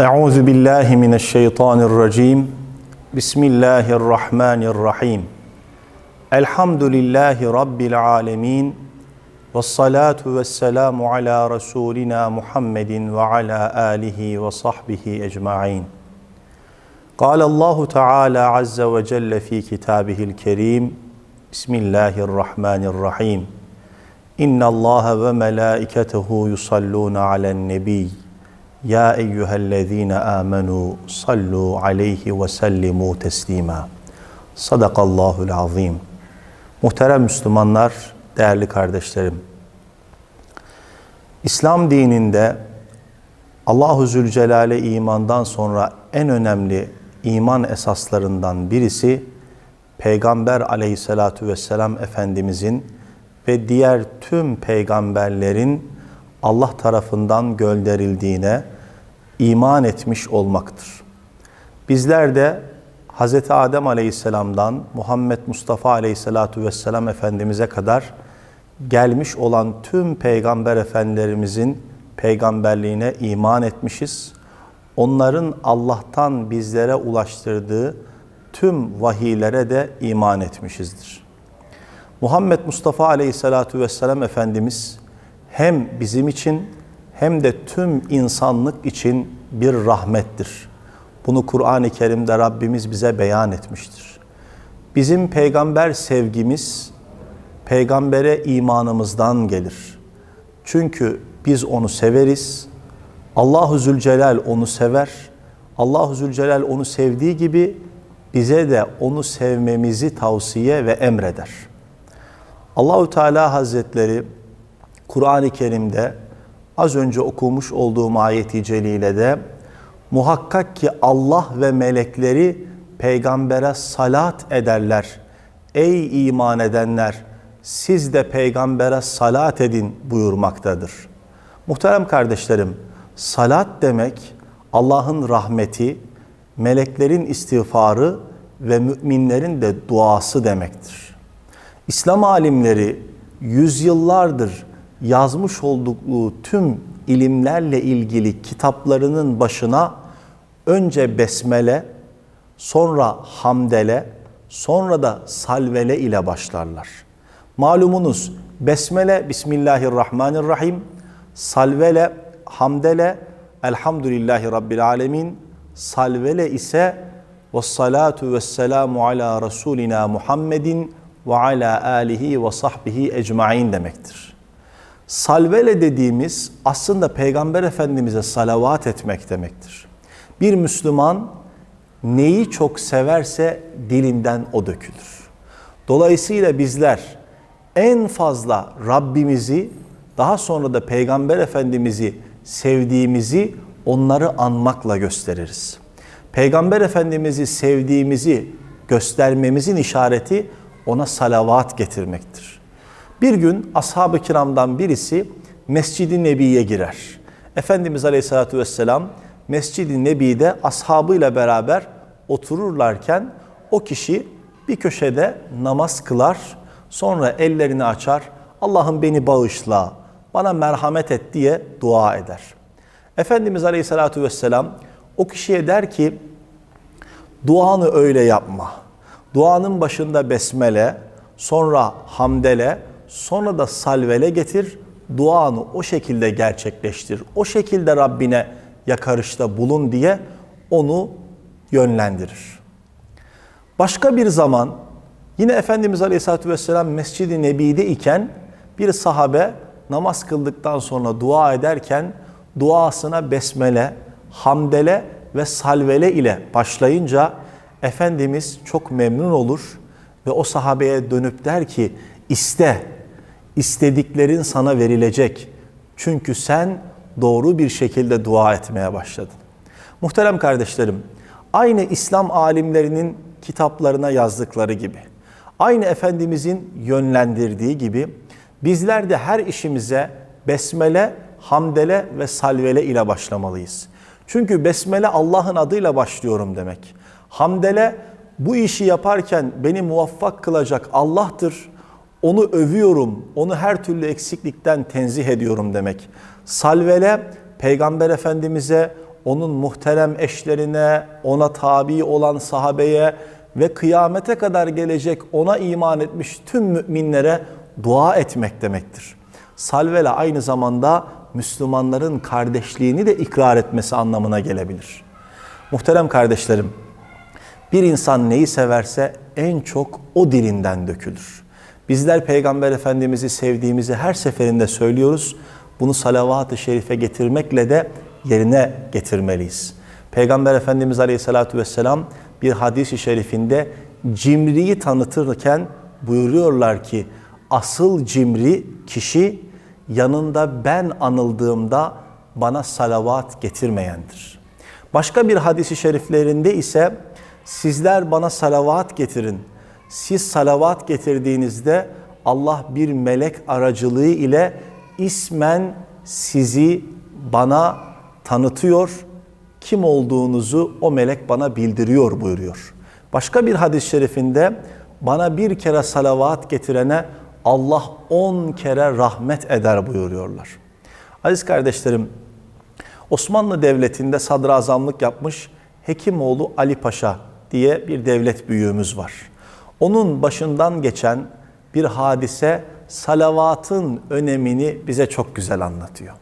أعوذ بالله من الشيطان الرجيم بسم الله الرحمن الرحيم الحمد لله رب العالمين والصلاة والسلام على رسولنا محمد وعلى آله وصحبه أجمعين قال الله تعالى عز وجل في كتابه الكريم بسم الله الرحمن الرحيم إن الله وملائكته يصلون على النبي يا أيها الذين آمنوا صلوا عليه وسلموا تسليما صدق الله العظيم Muhterem Müslümanlar, değerli kardeşlerim. İslam dininde Allahu Zülcelal'e imandan sonra en önemli iman esaslarından birisi Peygamber aleyhissalatu vesselam Efendimizin ve diğer tüm peygamberlerin Allah tarafından gönderildiğine iman etmiş olmaktır. Bizler de Hz. Adem Aleyhisselam'dan Muhammed Mustafa Aleyhisselatu Vesselam Efendimiz'e kadar gelmiş olan tüm peygamber efendilerimizin peygamberliğine iman etmişiz. Onların Allah'tan bizlere ulaştırdığı tüm vahiylere de iman etmişizdir. Muhammed Mustafa Aleyhisselatu Vesselam Efendimiz hem bizim için hem de tüm insanlık için bir rahmettir. Bunu Kur'an-ı Kerim'de Rabbimiz bize beyan etmiştir. Bizim peygamber sevgimiz peygambere imanımızdan gelir. Çünkü biz onu severiz. Allahu Zülcelal onu sever. Allahu Zülcelal onu sevdiği gibi bize de onu sevmemizi tavsiye ve emreder. Allahu Teala Hazretleri Kur'an-ı Kerim'de az önce okumuş olduğum ayeti celilede muhakkak ki Allah ve melekleri peygambere salat ederler. Ey iman edenler siz de peygambere salat edin buyurmaktadır. Muhterem kardeşlerim, salat demek Allah'ın rahmeti, meleklerin istiğfarı ve müminlerin de duası demektir. İslam alimleri yüzyıllardır yazmış oldukları tüm ilimlerle ilgili kitaplarının başına önce besmele, sonra hamdele, sonra da salvele ile başlarlar. Malumunuz besmele Bismillahirrahmanirrahim, salvele, hamdele, elhamdülillahi rabbil alemin, salvele ise ve salatu ve selamu ala Resulina Muhammedin ve ala alihi ve sahbihi ecmain demektir. Salvele dediğimiz aslında Peygamber Efendimiz'e salavat etmek demektir. Bir Müslüman neyi çok severse dilinden o dökülür. Dolayısıyla bizler en fazla Rabbimizi daha sonra da Peygamber Efendimiz'i sevdiğimizi onları anmakla gösteririz. Peygamber Efendimiz'i sevdiğimizi göstermemizin işareti ona salavat getirmektir. Bir gün ashab-ı kiramdan birisi Mescid-i Nebi'ye girer. Efendimiz Aleyhisselatü Vesselam Mescid-i Nebi'de ashabıyla beraber otururlarken o kişi bir köşede namaz kılar, sonra ellerini açar, Allah'ım beni bağışla, bana merhamet et diye dua eder. Efendimiz Aleyhisselatü Vesselam o kişiye der ki, duanı öyle yapma. Duanın başında besmele, sonra hamdele, sonra da salvele getir. Duanı o şekilde gerçekleştir. O şekilde Rabbine yakarışta bulun diye onu yönlendirir. Başka bir zaman yine Efendimiz Aleyhisselatü Vesselam Mescid-i Nebi'de iken bir sahabe namaz kıldıktan sonra dua ederken duasına besmele, hamdele ve salvele ile başlayınca Efendimiz çok memnun olur ve o sahabeye dönüp der ki iste, istediklerin sana verilecek. Çünkü sen doğru bir şekilde dua etmeye başladın. Muhterem kardeşlerim, aynı İslam alimlerinin kitaplarına yazdıkları gibi, aynı Efendimizin yönlendirdiği gibi bizler de her işimize besmele, hamdele ve salvele ile başlamalıyız. Çünkü besmele Allah'ın adıyla başlıyorum demek. Hamdele bu işi yaparken beni muvaffak kılacak Allah'tır. Onu övüyorum, onu her türlü eksiklikten tenzih ediyorum demek. Salvele Peygamber Efendimiz'e, onun muhterem eşlerine, ona tabi olan sahabeye ve kıyamete kadar gelecek ona iman etmiş tüm müminlere dua etmek demektir. Salvela aynı zamanda Müslümanların kardeşliğini de ikrar etmesi anlamına gelebilir. Muhterem kardeşlerim, bir insan neyi severse en çok o dilinden dökülür. Bizler Peygamber Efendimiz'i sevdiğimizi her seferinde söylüyoruz. Bunu salavat-ı şerife getirmekle de yerine getirmeliyiz. Peygamber Efendimiz Aleyhisselatü Vesselam bir hadis-i şerifinde cimriyi tanıtırken buyuruyorlar ki asıl cimri kişi yanında ben anıldığımda bana salavat getirmeyendir. Başka bir hadisi şeriflerinde ise sizler bana salavat getirin. Siz salavat getirdiğinizde Allah bir melek aracılığı ile ismen sizi bana tanıtıyor. Kim olduğunuzu o melek bana bildiriyor buyuruyor. Başka bir hadis-i şerifinde bana bir kere salavat getirene Allah on kere rahmet eder buyuruyorlar. Aziz kardeşlerim, Osmanlı Devleti'nde sadrazamlık yapmış Hekimoğlu Ali Paşa diye bir devlet büyüğümüz var. Onun başından geçen bir hadise salavatın önemini bize çok güzel anlatıyor.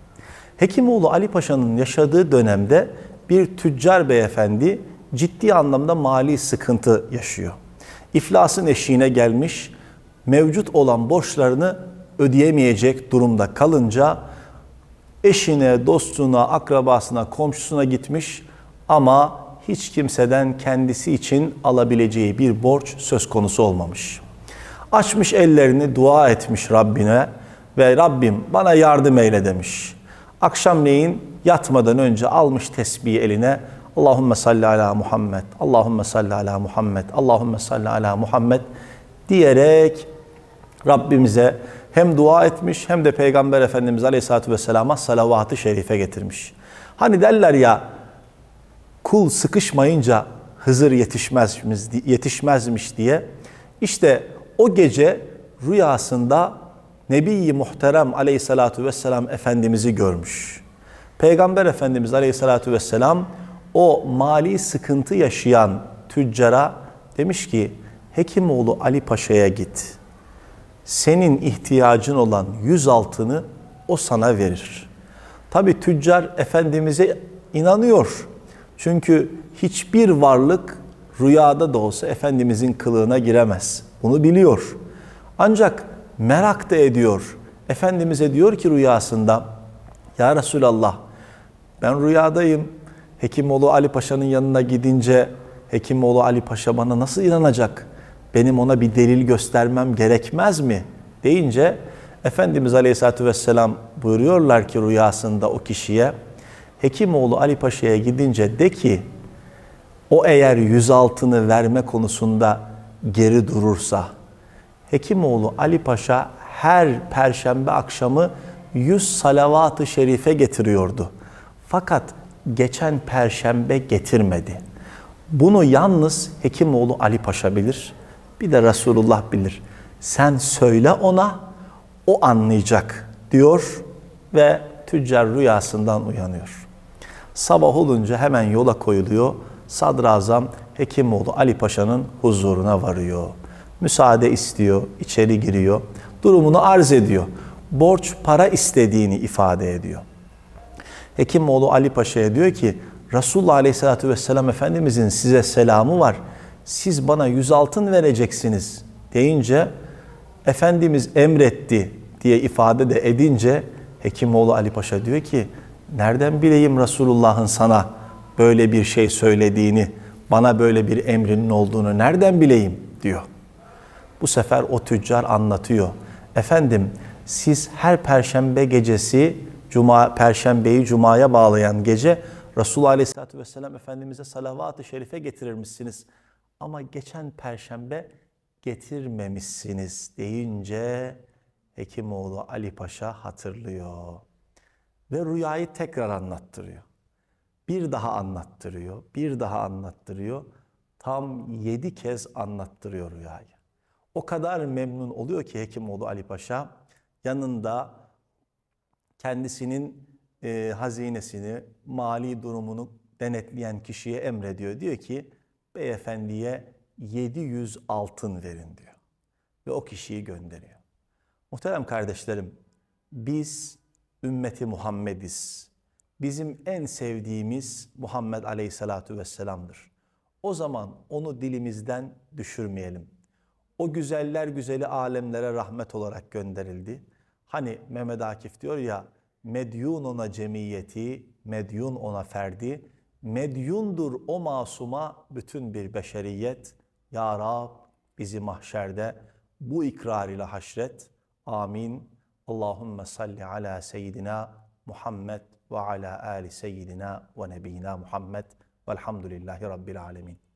Hekimoğlu Ali Paşa'nın yaşadığı dönemde bir tüccar beyefendi ciddi anlamda mali sıkıntı yaşıyor. İflasın eşiğine gelmiş, mevcut olan borçlarını ödeyemeyecek durumda kalınca eşine, dostuna, akrabasına, komşusuna gitmiş ama hiç kimseden kendisi için alabileceği bir borç söz konusu olmamış. Açmış ellerini dua etmiş Rabbine ve Rabbim bana yardım eyle demiş. Akşamleyin yatmadan önce almış tesbihi eline Allahümme salli ala Muhammed, Allahümme salli ala Muhammed, Allahümme salli ala Muhammed diyerek Rabbimize hem dua etmiş hem de Peygamber Efendimiz Aleyhisselatü Vesselam'a salavat-ı şerife getirmiş. Hani derler ya kul sıkışmayınca Hızır yetişmezmiş, yetişmezmiş diye. İşte o gece rüyasında Nebi-i Muhterem Aleyhisselatü Vesselam Efendimiz'i görmüş. Peygamber Efendimiz Aleyhisselatü Vesselam o mali sıkıntı yaşayan tüccara demiş ki Hekimoğlu Ali Paşa'ya git. Senin ihtiyacın olan yüz altını o sana verir. Tabi tüccar Efendimiz'e inanıyor. Çünkü hiçbir varlık rüyada da olsa Efendimizin kılığına giremez. Bunu biliyor. Ancak merak da ediyor. Efendimiz'e diyor ki rüyasında Ya Resulallah ben rüyadayım. Hekimoğlu Ali Paşa'nın yanına gidince Hekimoğlu Ali Paşa bana nasıl inanacak? Benim ona bir delil göstermem gerekmez mi? deyince Efendimiz Aleyhisselatü Vesselam buyuruyorlar ki rüyasında o kişiye Hekimoğlu Ali Paşa'ya gidince de ki o eğer yüz altını verme konusunda geri durursa Hekimoğlu Ali Paşa her perşembe akşamı yüz salavat-ı şerife getiriyordu. Fakat geçen perşembe getirmedi. Bunu yalnız Hekimoğlu Ali Paşa bilir. Bir de Resulullah bilir. Sen söyle ona, o anlayacak diyor ve tüccar rüyasından uyanıyor. Sabah olunca hemen yola koyuluyor. Sadrazam Hekimoğlu Ali Paşa'nın huzuruna varıyor. Müsaade istiyor, içeri giriyor. Durumunu arz ediyor. Borç para istediğini ifade ediyor. Hekimoğlu Ali Paşa'ya diyor ki Resulullah Aleyhisselatü Vesselam Efendimizin size selamı var. Siz bana yüz altın vereceksiniz deyince Efendimiz emretti diye ifade de edince Hekimoğlu Ali Paşa diyor ki nereden bileyim Resulullah'ın sana böyle bir şey söylediğini, bana böyle bir emrinin olduğunu nereden bileyim diyor. Bu sefer o tüccar anlatıyor. Efendim siz her perşembe gecesi Cuma, Perşembeyi Cuma'ya bağlayan gece Resulullah Aleyhisselatü Vesselam Efendimiz'e salavat-ı şerife getirirmişsiniz. Ama geçen Perşembe getirmemişsiniz deyince Hekimoğlu Ali Paşa hatırlıyor. Ve rüyayı tekrar anlattırıyor. Bir daha anlattırıyor, bir daha anlattırıyor. Tam yedi kez anlattırıyor rüyayı. O kadar memnun oluyor ki Hekimoğlu Ali Paşa yanında kendisinin e, hazinesini, mali durumunu denetleyen kişiye emrediyor. Diyor ki beyefendiye 700 altın verin diyor. Ve o kişiyi gönderiyor. Muhterem kardeşlerim, biz ümmeti Muhammediz. Bizim en sevdiğimiz Muhammed Aleyhisselatu Vesselam'dır. O zaman onu dilimizden düşürmeyelim. O güzeller güzeli alemlere rahmet olarak gönderildi. Hani Mehmet Akif diyor ya, medyun ona cemiyeti, medyun ona ferdi, medyundur o masuma bütün bir beşeriyet. Ya Rab bizi mahşerde bu ikrar ile haşret. Amin. Allahümme salli ala seyyidina Muhammed ve ala ali seyyidina ve nebiyina Muhammed velhamdülillahi rabbil alemin.